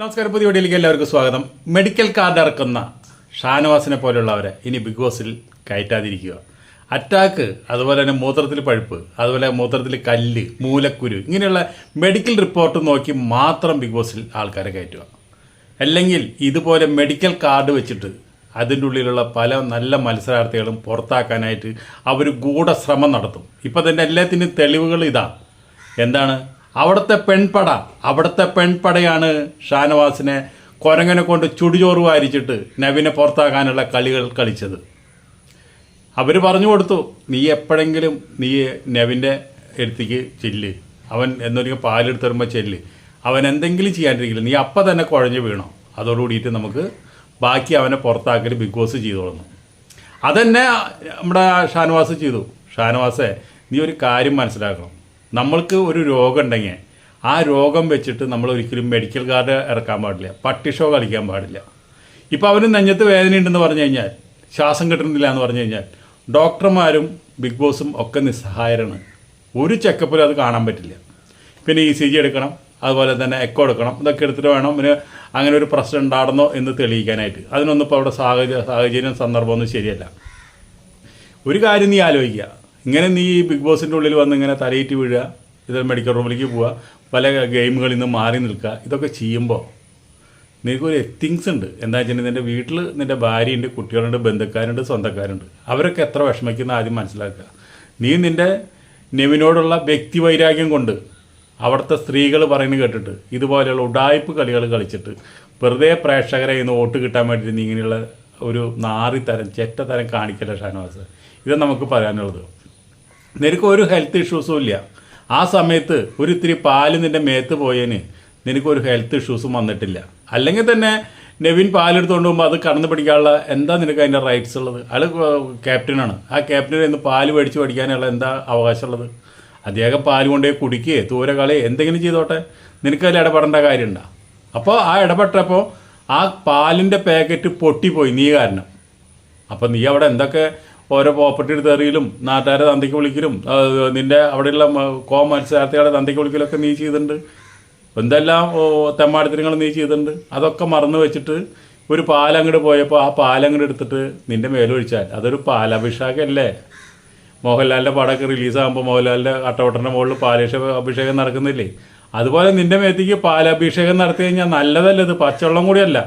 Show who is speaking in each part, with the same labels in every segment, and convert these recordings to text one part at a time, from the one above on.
Speaker 1: നമസ്കാരം പുതിയ വീഡിയോയിലേക്ക് എല്ലാവർക്കും സ്വാഗതം. മെഡിക്കൽ കാർഡ് ഇറക്കുന്ന ഷാനവാസിനെ പോലെയുള്ളവരെ ഇനി ബിഗ് ബോസിൽ കയറ്റാതിരിക്കുക. അറ്റാക്ക് അതുപോലെ തന്നെ മൂത്രത്തിൽ പഴുപ്പ് അതുപോലെ മൂത്രത്തിൽ കല്ല് മൂലക്കുരു ഇങ്ങനെയുള്ള മെഡിക്കൽ റിപ്പോർട്ട് നോക്കി മാത്രം ബിഗ് ബോസിൽ ആൾക്കാരെ കയറ്റുക. അല്ലെങ്കിൽ ഇതുപോലെ മെഡിക്കൽ കാർഡ് വെച്ചിട്ട് അതിന്റെ ഉള്ളിലുള്ള പല നല്ല മത്സരാർത്ഥികളും പുറത്താക്കാനായിട്ട് അവർ ഗൂഢശ്രമം നടത്തും. ഇപ്പം തന്നെ എല്ലാത്തിനും തെളിവുകൾ ഇതാണ് എന്താണ്? അവിടുത്തെ പെൺപട അവിടുത്തെ പെൺപടയാണ് ഷാനവാസിനെ കൊരങ്ങനെ കൊണ്ട് ചുടുചോറ് വാരിച്ചിട്ട് നവിനെ പുറത്താക്കാനുള്ള കളികൾ കളിച്ചത്. അവർ പറഞ്ഞു കൊടുത്തു നീ എപ്പോഴെങ്കിലും നീ നവിന്റെ എടുത്തേക്ക് ചെല്ല്. അവൻ എന്നൊരു പാലെടുത്ത് വരുമ്പോൾ ചെല്ല്. അവൻ എന്തെങ്കിലും ചെയ്യാണ്ടിരിക്കില്ല നീ അപ്പം തന്നെ കുഴഞ്ഞു വീണോ? അതോടുകൂടിയിട്ട് നമുക്ക് ബാക്കി അവനെ പുറത്താക്കൽ ബിഗ് ബോസ് ചെയ്തു ചെയ്തോളുന്നു. അതന്നെ നമ്മുടെ ഷാനവാസ് ചെയ്തു. ഷാനവാസെ നീ ഒരു കാര്യം മനസ്സിലാക്കണം. നമ്മൾക്ക് ഒരു രോഗം ഉണ്ടെങ്കിൽ ആ രോഗം വെച്ചിട്ട് നമ്മൾ ഒരിക്കലും മെഡിക്കൽ കാർഡ് ഇറക്കാൻ പാടില്ല. പട്ടിഷോ കളിക്കാൻ പാടില്ല. ഇപ്പോൾ അവന് നെഞ്ഞത്ത് വേദനയുണ്ടെന്ന് പറഞ്ഞു കഴിഞ്ഞാൽ ശ്വാസം കിട്ടുന്നില്ല എന്ന് പറഞ്ഞു കഴിഞ്ഞാൽ ഡോക്ടർമാരും ബിഗ് ബോസും ഒക്കെ നിസ്സഹായരാണ്. ഒരു ചെക്കപ്പിലും അത് കാണാൻ പറ്റില്ല. പിന്നെ ഇ സി ജി എടുക്കണം അതുപോലെ തന്നെ എക്കോ എടുക്കണം ഇതൊക്കെ എടുത്തിട്ട് വേണം പിന്നെ അങ്ങനെ ഒരു പ്രശ്നം ഉണ്ടായിരുന്നോ എന്ന് തെളിയിക്കാനായിട്ട്. അതിനൊന്നും ഇപ്പോൾ അവിടെ സാഹചര്യ സാഹചര്യം സന്ദർഭമൊന്നും ശരിയല്ല. ഒരു കാര്യം നീ ആലോചിക്കുക. ഇങ്ങനെ നീ ഈ ബിഗ് ബോസിന്റെ ഉള്ളിൽ വന്ന് ഇങ്ങനെ തലയിട്ട് വീഴുക ഇത് മെഡിക്കൽ റൂമിലേക്ക് പോവുക പല ഗെയിമുകളിൽ നിന്ന് മാറി നിൽക്കുക ഇതൊക്കെ ചെയ്യുമ്പോൾ നിനക്കൊരു എത്തിങ്സ് ഉണ്ട്. എന്താ വെച്ചിട്ടുണ്ടെങ്കിൽ നിന്റെ വീട്ടിൽ നിന്റെ ഭാര്യയുണ്ട് കുട്ടികളുണ്ട് ബന്ധുക്കാരുണ്ട് സ്വന്തക്കാരുണ്ട്. അവരൊക്കെ എത്ര വിഷമിക്കുന്ന ആദ്യം മനസ്സിലാക്കുക. നീ നിന്റെ നെവിനോടുള്ള വ്യക്തി വൈരാഗ്യം കൊണ്ട് അവിടുത്തെ സ്ത്രീകൾ പറയുന്നത് കേട്ടിട്ട് ഇതുപോലെയുള്ള ഉടായ്പ് കളികൾ കളിച്ചിട്ട് വെറുതെ പ്രേക്ഷകരെ ഇന്ന് വോട്ട് കിട്ടാൻ വേണ്ടിയിട്ട് നീ ഇങ്ങനെയുള്ള ഒരു നാറിത്തരം തരം കാണിക്കല ഷാനവാസ്? ഇത് നമുക്ക് പറയാനുള്ളത്. നിനക്ക് ഒരു ഹെൽത്ത് ഇഷ്യൂസും ഇല്ല. ആ സമയത്ത് ഒരു ഇത്തിരി പാൽ നിന്റെ മേത്ത് പോയതിന് നിനക്കൊരു ഹെൽത്ത് ഇഷ്യൂസും വന്നിട്ടില്ല. അല്ലെങ്കിൽ തന്നെ നെവിൻ പാലെടുത്തുകൊണ്ട് പോകുമ്പോൾ അത് കടന്നു പിടിക്കാനുള്ള എന്താ നിനക്ക് അതിന്റെ റൈറ്റ്സ് ഉള്ളത്? അയാൾ ക്യാപ്റ്റനാണ് ആ ക്യാപ്റ്റനിൽ നിന്ന് പാൽ മേടിച്ച് പഠിക്കാനുള്ള എന്താ അവകാശമുള്ളത്? അദ്ദേഹം പാൽ കൊണ്ടുപോയി കുടിക്കുകയോ തൂര കളി എന്തെങ്കിലും ചെയ്തോട്ടെ. നിനക്കതിൽ ഇടപെടേണ്ട കാര്യമുണ്ടോ. അപ്പോൾ ആ ഇടപെട്ടപ്പോൾ ആ പാലിന്റെ പാക്കറ്റ് പൊട്ടിപ്പോയി നീ കാരണം. അപ്പോൾ നീ അവിടെ എന്തൊക്കെ ഓരോ പ്രോപ്പർട്ടി തെറിയിലും നാട്ടുകാരെ തന്തയ്ക്ക് വിളിക്കലും നിന്റെ അവിടെയുള്ള കോ മത്സരാർത്ഥികളെ തന്തയ്ക്ക് വിളിക്കലൊക്കെ നീ ചെയ്തിട്ടുണ്ട്. എന്തെല്ലാം തെമ്മാടിത്തരങ്ങൾ നീ ചെയ്തിട്ടുണ്ട്. അതൊക്കെ മറന്നു വെച്ചിട്ട് ഒരു പാലങ്ങോട്ട് പോയപ്പോൾ ആ പാലങ്ങോട്ട് എടുത്തിട്ട് നിന്റെ മേലൊഴിച്ചാൽ അതൊരു പാലഭിഷേകമല്ലേ മോഹൻലാലിന്റെ പടമൊക്കെ റിലീസാകുമ്പോൾ മോഹൻലാലിന്റെ അട്ടവട്ടന്റെ മുകളിൽ പാലേഷ അഭിഷേകം നടക്കുന്നില്ലേ? അതുപോലെ നിന്റെ മേത്തേക്ക് പാലഭിഷേകം നടത്തി കഴിഞ്ഞാൽ നല്ലതല്ല ഇത്? പച്ചവെള്ളം കൂടിയല്ല.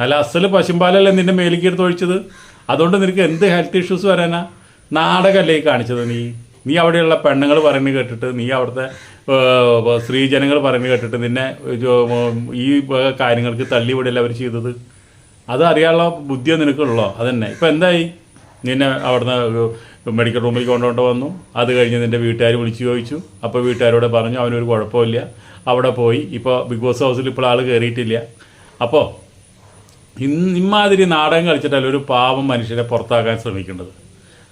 Speaker 1: നല്ല അസൽ പശുമ്പാലല്ലേ നിന്റെ മേലേക്ക് എടുത്ത് ഒഴിച്ചത്? അതുകൊണ്ട് നിനക്ക് എന്ത് ഹെൽത്ത് ഇഷ്യൂസ് വരാനാ? നാടകമല്ലേ കാണിച്ചത് നീ? നീ അവിടെയുള്ള പെണ്ണുങ്ങൾ പറഞ്ഞ് കേട്ടിട്ട് നീ അവിടുത്തെ സ്ത്രീജനങ്ങൾ പറഞ്ഞ് കേട്ടിട്ട് നിന്നെ ഈ കാര്യങ്ങൾക്ക് കാര്യങ്ങൾക്ക് തള്ളിവിടല്ല അവർ ചെയ്തത്? അത് അറിയാനുള്ള ബുദ്ധിയോ നിനക്കുള്ളോ? അതന്നെ. ഇപ്പം എന്തായി? നിന്നെ അവിടുന്ന് മെഡിക്കൽ റൂമിൽ കൊണ്ടുകൊണ്ട് വന്നു. അത് കഴിഞ്ഞ് നിന്റെ വീട്ടുകാർ വിളിച്ചു ചോദിച്ചു. അപ്പോൾ വീട്ടുകാരോട് പറഞ്ഞു അവനൊരു കുഴപ്പമില്ല. അവിടെ പോയി. ഇപ്പോൾ ബിഗ് ബോസ് ഹൗസിൽ ഇപ്പോൾ ആൾ കയറിയിട്ടില്ല അപ്പോൾ ഇമാതിരി നാടകം കളിച്ചിട്ടല്ല ഒരു പാവം മനുഷ്യരെ പുറത്താക്കാൻ ശ്രമിക്കേണ്ടത്.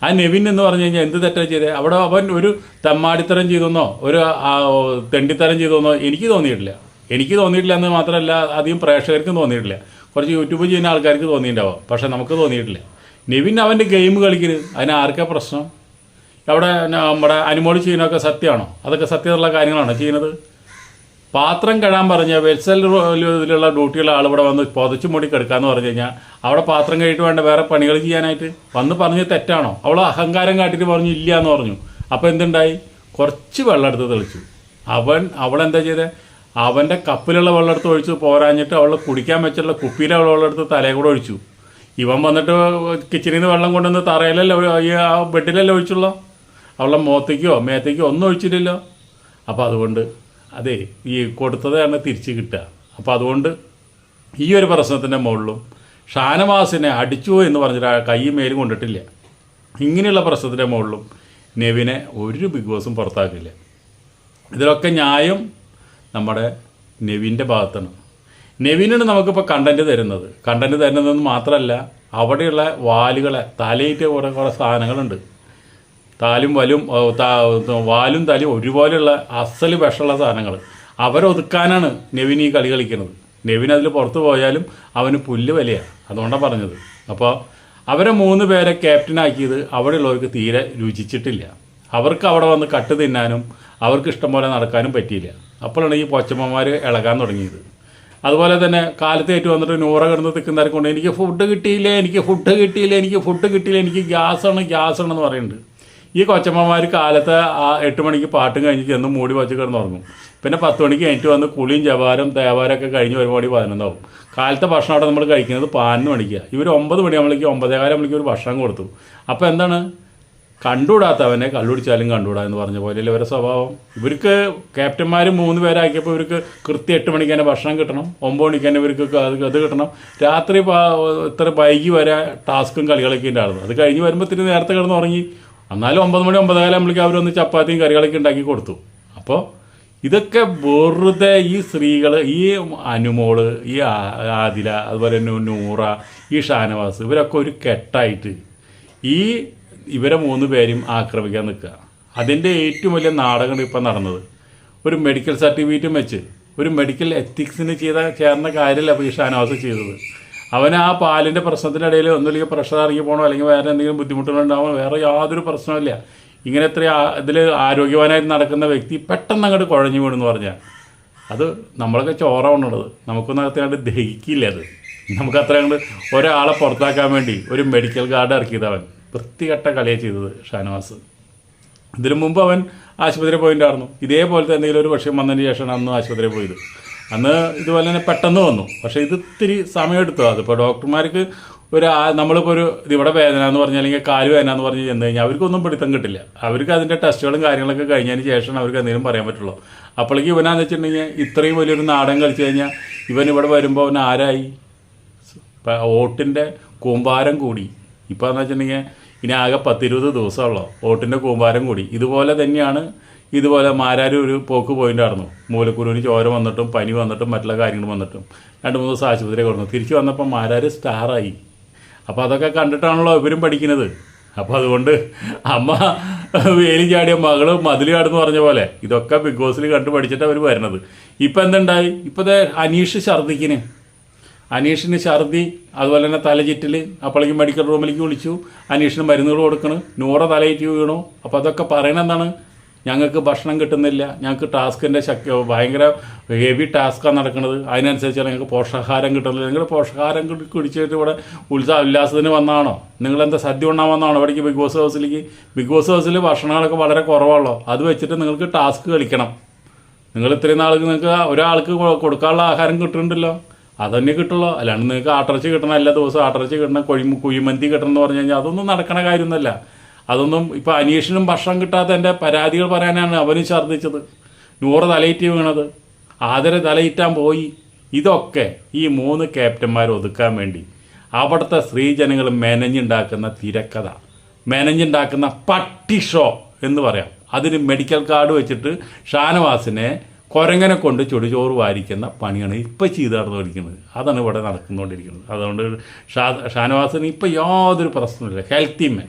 Speaker 1: ആ നെവിൻ എന്ന് പറഞ്ഞു കഴിഞ്ഞാൽ എന്ത് തെറ്റാ ചെയ്തത് അവിടെ അവൻ ഒരു തമ്മാടിത്തരം ചെയ്തെന്നോ ഒരു തെണ്ടിത്തരം ചെയ്തെന്നോ എനിക്ക് തോന്നിയിട്ടില്ല. എനിക്ക് തോന്നിയിട്ടില്ല എന്ന് മാത്രമല്ല അധികം പ്രേക്ഷകർക്കും തോന്നിയിട്ടില്ല. കുറച്ച് യൂട്യൂബ് ചെയ്യുന്ന ആൾക്കാർക്ക് തോന്നിയിട്ടുണ്ടാവാം. പക്ഷെ നമുക്ക് തോന്നിയിട്ടില്ല. നെവിൻ അവന്റെ ഗെയിം കളിക്കരുത് അതിന് ആർക്കാ പ്രശ്നം? അവിടെ നമ്മുടെ അനുമോളി ചെയ്യുന്നതൊക്കെ സത്യമാണോ? അതൊക്കെ സത്യമുള്ള കാര്യങ്ങളാണോ ചെയ്യുന്നത്? പാത്രം കഴുകാൻ പറഞ്ഞ വെൽസൽ ഇതിലുള്ള ഡ്യൂട്ടിയുള്ള ആൾ ഇവിടെ വന്ന് പുതച്ചു മൂടി കിടക്കാന്ന് പറഞ്ഞു കഴിഞ്ഞാൽ അവിടെ പാത്രം കഴിയിട്ട് വേണ്ട വേറെ പണികൾ ചെയ്യാനായിട്ട് വന്ന് പറഞ്ഞ് തെറ്റാണോ? അവൾ അഹങ്കാരം കാട്ടിട്ട് പറഞ്ഞു ഇല്ല എന്ന് പറഞ്ഞു. അപ്പോൾ എന്തുണ്ടായി? കുറച്ച് വെള്ളം എടുത്ത് തെളിച്ചു. അവൻ അവളെന്താ ചെയ്തത് അവന്റെ കപ്പിലുള്ള വെള്ളം എടുത്ത് ഒഴിച്ച് പോരാഞ്ഞിട്ട് അവൾ കുടിക്കാൻ വെച്ചുള്ള കുപ്പിയിലെ വെള്ളം എടുത്ത് തലയിൽ കൂടെ ഒഴിച്ചു. ഇവൻ വന്നിട്ട് കിച്ചണിൽ നിന്ന് വെള്ളം കൊണ്ടുവന്ന് തറയിലല്ലോ ഈ ആ ബെഡിലല്ലേ ഒഴിച്ചുള്ളൂ? അവളുടെ മുഖത്തേക്കോ മേത്തേക്കോ ഒന്നും ഒഴിച്ചില്ലല്ലോ. അപ്പോൾ അതുകൊണ്ട് അതെ ഈ കൊടുത്തതാണ് തിരിച്ച് കിട്ടുക. അപ്പോൾ അതുകൊണ്ട് ഈ ഒരു പ്രശ്നത്തിന്റെ മുകളിലും ഷാനവാസിനെ അടിച്ചു എന്ന് പറഞ്ഞിട്ട് കൈ മേലും കൊണ്ടിട്ടില്ല. ഇങ്ങനെയുള്ള പ്രശ്നത്തിന്റെ മുകളിലും നെവിനെ ഒരു ബിഗ് ബോസും പുറത്താക്കില്ല. ഇതിലൊക്കെ ന്യായം നമ്മുടെ നെവിന്റെ ഭാഗത്താണ്. നെവിനാണ് നമുക്കിപ്പോൾ കണ്ടന്റ് തരുന്നത്. കണ്ടന്റ് തരുന്നതെന്ന് മാത്രമല്ല അവിടെയുള്ള വാലുകളെ തലയിട്ട് കുറേ കുറേ സാധനങ്ങളുണ്ട്. താലും വലും വാലും തലയും ഒരുപോലെയുള്ള അസൽ വിഷമുള്ള സാധനങ്ങൾ. അവരൊതുക്കാനാണ് നെവിൻ ഈ കളി കളിക്കുന്നത്. നെവിൻ അതിൽ പുറത്തു പോയാലും അവന് പുല്ല് വിലയാണ് അതുകൊണ്ടാണ് പറഞ്ഞത്. അപ്പോൾ അവരെ മൂന്ന് പേരെ ക്യാപ്റ്റനാക്കിയത് അവിടെയുള്ളവർക്ക് തീരെ രുചിച്ചിട്ടില്ല. അവർക്ക് അവിടെ വന്ന് കട്ട് തിന്നാനും അവർക്ക് ഇഷ്ടം പോലെ നടക്കാനും പറ്റിയില്ല. അപ്പോഴാണ് ഈ പൊച്ചമ്മമാർ ഇളകാൻ തുടങ്ങിയത്. അതുപോലെ തന്നെ കാലത്ത് വന്നിട്ട് നൂറ കിടന്ന് തിക്കുന്നവരെ കൊണ്ട് എനിക്ക് ഫുഡ് കിട്ടിയില്ല എനിക്ക് ഫുഡ് കിട്ടിയില്ല എനിക്ക് ഫുഡ് കിട്ടിയില്ല എനിക്ക് ഗ്യാസാണ് ഗ്യാസാണെന്ന് പറയുന്നുണ്ട്. ഈ കൊച്ചമ്മമാർ കാലത്ത് ആ എട്ട് മണിക്ക് പാട്ടും കഴിഞ്ഞ് ചെന്ന് മൂടി വച്ച് കിടന്ന് പിന്നെ പത്ത് മണിക്ക് കഴിഞ്ഞിട്ട് വന്ന് കുളിയും ജവാരം ദേവാരമൊക്കെ കഴിഞ്ഞ് വരുമ്പോൾ പതിനൊന്നാവും. കാലത്തെ ഭക്ഷണം അവിടെ നമ്മൾ കഴിക്കുന്നത് പതിനൊന്ന് മണിക്കാണ് ഇവർ ഒമ്പത് മണിയാകുമ്പോഴേക്ക് ഒമ്പതേകാലം മണിക്ക് ഒരു ഭക്ഷണം കൊടുത്തു. അപ്പോൾ എന്താണ്? കണ്ടുകൂടാത്തവനെ കള്ളുടിച്ചാലും കണ്ടുകൂടാ എന്ന് പറഞ്ഞ പോലെ ഇവരുടെ സ്വഭാവം? ഇവർക്ക് ക്യാപ്റ്റന്മാർ മൂന്ന് പേരാക്കിയപ്പോൾ ഇവർക്ക് കൃത്യം എട്ട് മണിക്ക് തന്നെ ഭക്ഷണം കിട്ടണം. ഒമ്പത് മണിക്ക് തന്നെ ഇവർക്ക് അത് കിട്ടണം. രാത്രി ഇത്ര വൈകി വരെ ടാസ്കും കളികളൊക്കെ ഉണ്ടായിരുന്നു. അത് കഴിഞ്ഞ് വരുമ്പോൾ ഇത്തിരി നേരത്തെ കിടന്ന് ഉറങ്ങി എന്നാലും ഒമ്പത് മണി ഒമ്പതേകാലം നമ്മൾക്ക് അവരൊന്ന് ചപ്പാത്തിയും കറികളൊക്കെ ഉണ്ടാക്കി കൊടുത്തു. അപ്പോൾ ഇതൊക്കെ വെറുതെ ഈ സ്ത്രീകൾ ഈ അനുമോൾ ഈ ആദില അതുപോലെ നൂറ ഈ ഷാനവാസ് ഇവരൊക്കെ ഒരു കെട്ടായിട്ട് ഈ ഇവരെ മൂന്ന് പേരും ആക്രമിക്കാൻ നിൽക്കുക. അതിന്റെ ഏറ്റവും വലിയ നാടകം ഇപ്പം നടന്നത്. ഒരു മെഡിക്കൽ സർട്ടിഫിക്കറ്റും വെച്ച് ഒരു മെഡിക്കൽ എത്തിക്സിന് ചെയ്ത ചേർന്ന കാര്യമല്ല ഈ ഷാനവാസ് ചെയ്തത്. അവൻ ആ പാലിന്റെ പ്രശ്നത്തിനിടയിൽ ഒന്നുമില്ലെങ്കിൽ പ്രഷർ ഇറങ്ങി പോകണോ അല്ലെങ്കിൽ വേറെ എന്തെങ്കിലും ബുദ്ധിമുട്ടുകളുണ്ടാവണോ വേറെ യാതൊരു പ്രശ്നമില്ല ഇങ്ങനെ ഇത്ര ഇതിൽ ആരോഗ്യവാനായിട്ട് നടക്കുന്ന വ്യക്തി പെട്ടെന്ന് അങ്ങോട്ട് കുഴഞ്ഞു വീണെന്ന് പറഞ്ഞാൽ അത് നമ്മളൊക്കെ ചോറവണുള്ളത് നമുക്കൊന്നും അത്രയാണ്ട് ദഹിക്കില്ല അത്. നമുക്ക് അത്ര കണ്ട് ഒരാളെ പുറത്താക്കാൻ വേണ്ടി ഒരു മെഡിക്കൽ ഗാർഡ് ഇറക്കിയത് അവൻ. വൃത്തികെട്ട കളിയാണ് ചെയ്തത് ഷാനവാസ്. ഇതിനു മുമ്പ് അവൻ ആശുപത്രിയിൽ പോയിട്ടുണ്ടായിരുന്നു. ഇതേപോലത്തെ എന്തെങ്കിലും ഒരു വിഷയം വന്നതിന് ശേഷമാണ് അന്ന് ആശുപത്രിയിൽ പോയത്. അന്ന് ഇതുപോലെ തന്നെ പെട്ടെന്ന് വന്നു. പക്ഷേ ഇത് ഇത്തിരി സമയമെടുത്തു അതിപ്പോൾ ഡോക്ടർമാർക്ക് ഒരു നമ്മളിപ്പോൾ ഒരു ഇവിടെ വേദന എന്ന് പറഞ്ഞാൽ അല്ലെങ്കിൽ കാൽ വേദന എന്ന് പറഞ്ഞ് ചെന്ന് കഴിഞ്ഞാൽ അവർക്കൊന്നും പിടുത്തം കിട്ടില്ല. അവർക്ക് അതിന്റെ ടെസ്റ്റുകളും കാര്യങ്ങളൊക്കെ കഴിഞ്ഞതിന് ശേഷം അവർക്ക് എന്തെങ്കിലും പറയാൻ പറ്റുള്ളൂ. അപ്പോഴേക്ക് ഇവനാന്ന് വെച്ചിട്ടുണ്ടെങ്കിൽ ഇത്രയും വലിയൊരു നാടൻ കളിച്ചു കഴിഞ്ഞാൽ ഇവൻ ഇവിടെ വരുമ്പോൾ അവൻ ആരായി? ഓട്ടിന്റെ കൂമ്പാരം കൂടി. ഇപ്പോൾ എന്ന് വെച്ചിട്ടുണ്ടെങ്കിൽ ഇനി ആകെ പത്തിരുപത് ദിവസമുള്ളൂ ഓട്ടിന്റെ കൂമ്പാരം കൂടി. ഇതുപോലെ തന്നെയാണ് ഇതുപോലെ മാരാരും ഒരു പോക്ക് പോയിട്ടുണ്ടായിരുന്നു മൂലക്കുരുവിന് ചോര വന്നിട്ടും പനി വന്നിട്ടും മറ്റുള്ള കാര്യങ്ങൾ വന്നിട്ടും. രണ്ട് മൂന്ന് ദിവസം ആശുപത്രി കൊടുന്നു തിരിച്ചു വന്നപ്പോൾ മാരാർ സ്റ്റാറായി അപ്പോൾ അതൊക്കെ കണ്ടിട്ടാണല്ലോ ഇവരും പഠിക്കുന്നത്. അപ്പോൾ അതുകൊണ്ട് അമ്മ വേലി ചാടിയ മകൾ മതിൽ ചാടെന്ന് പറഞ്ഞ പോലെ ഇതൊക്കെ ബിഗ് ബോസിൽ കണ്ടു പഠിച്ചിട്ട് അവർ വരുന്നത് ഇപ്പം എന്തുണ്ടായി? ഇപ്പോഴത്തെ അനീഷ് ഛർദിക്കിന്. അനീഷിന് ഛർദി അതുപോലെ തന്നെ തലചിറ്റിൽ അപ്പോഴേക്കും മെഡിക്കൽ റൂമിലേക്ക് വിളിച്ചു. അനീഷിന് മരുന്നുകൾ കൊടുക്കണു. നൂറ തലയിറ്റ് വീണു. അപ്പോൾ അതൊക്കെ പറയണെന്താണ് ഞങ്ങൾക്ക് ഭക്ഷണം കിട്ടുന്നില്ല. ഞങ്ങൾക്ക് ടാസ്കിന്റെ ശക്തി ഭയങ്കര ഹെവി ടാസ്ക്കാണ് നടക്കുന്നത് അതിനനുസരിച്ചാണ് ഞങ്ങൾക്ക് പോഷകാഹാരം കിട്ടുന്നില്ല നിങ്ങൾ പോഷകാഹാരം കുടി- കുടിച്ചിട്ട് ഇവിടെ ഉത്സാഹ ഉല്ലാസത്തിന് വന്നാണോ? നിങ്ങളെന്താ സദ്യ ഉണ്ണാൻ വന്നാണോ ഇവിടേക്ക് ബിഗ് ബോസ് ഹൗസിലേക്ക്? ബിഗ് ബോസ് ഹൗസിൽ ഭക്ഷണങ്ങളൊക്കെ വളരെ കുറവാണല്ലോ. അത് വെച്ചിട്ട് നിങ്ങൾക്ക് ടാസ്ക് കളിക്കണം. നിങ്ങൾ ഇത്രയും നാൾക്ക് നിങ്ങൾക്ക് ഒരാൾക്ക് കൊടുക്കാനുള്ള ആഹാരം കിട്ടുന്നുണ്ടല്ലോ. അതന്നെ കിട്ടുള്ളൂ. അല്ലാണ്ട് നിങ്ങൾക്ക് ആട്ടിറച്ചി കിട്ടണം എല്ലാ ദിവസവും ആട്ടിറച്ചി കിട്ടണം കൊഴി കുഴിമന്തി കിട്ടണം എന്ന് പറഞ്ഞു കഴിഞ്ഞാൽ അതൊന്നും നടക്കണ കാര്യമൊന്നുമല്ല. അതൊന്നും ഇപ്പോൾ അനീഷിനും ഭക്ഷണം കിട്ടാത്ത എന്റെ പരാതികൾ പറയാനാണ് അവനും ഛർദ്ദിച്ചത്. നൂറ് തലയിറ്റ് വീണത്. ആദര തലയിറ്റാൻ പോയി. ഇതൊക്കെ ഈ മൂന്ന് ക്യാപ്റ്റന്മാർ ഒതുക്കാൻ വേണ്ടി അവിടുത്തെ സ്ത്രീജനങ്ങൾ മെനഞ്ഞുണ്ടാക്കുന്ന തിരക്കഥ. മെനഞ്ഞുണ്ടാക്കുന്ന പട്ടി ഷോ എന്ന് പറയാം. അതിന് മെഡിക്കൽ കാർഡ് വെച്ചിട്ട് ഷാനവാസിനെ കുരങ്ങനെ കൊണ്ട് ചുടുചോറ് വാരിക്കുന്ന പണിയാണ് ഇപ്പോൾ ചെയ്ത് നടന്നുകൊണ്ടിരിക്കുന്നത് അതാണ് ഇവിടെ നടക്കുന്നുകൊണ്ടിരിക്കുന്നത് അതുകൊണ്ട് ഷാ ഷാനവാസിന് ഇപ്പോൾ യാതൊരു പ്രശ്നമില്ല ഹെൽത്തി മാൻ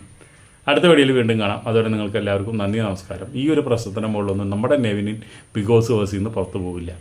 Speaker 1: അടുത്ത വീഡിയോയിൽ വീണ്ടും കാണാം. അതുവരെ നിങ്ങൾക്ക് എല്ലാവർക്കും നന്ദി നമസ്കാരം. ഈ ഒരു പ്രശ്നത്തിന് മുകളിലൊന്നും നമ്മുടെ നെവിനിൻ ബിഗോസ് വേഴ്സിൽ നിന്ന് പുറത്തു പോകില്ല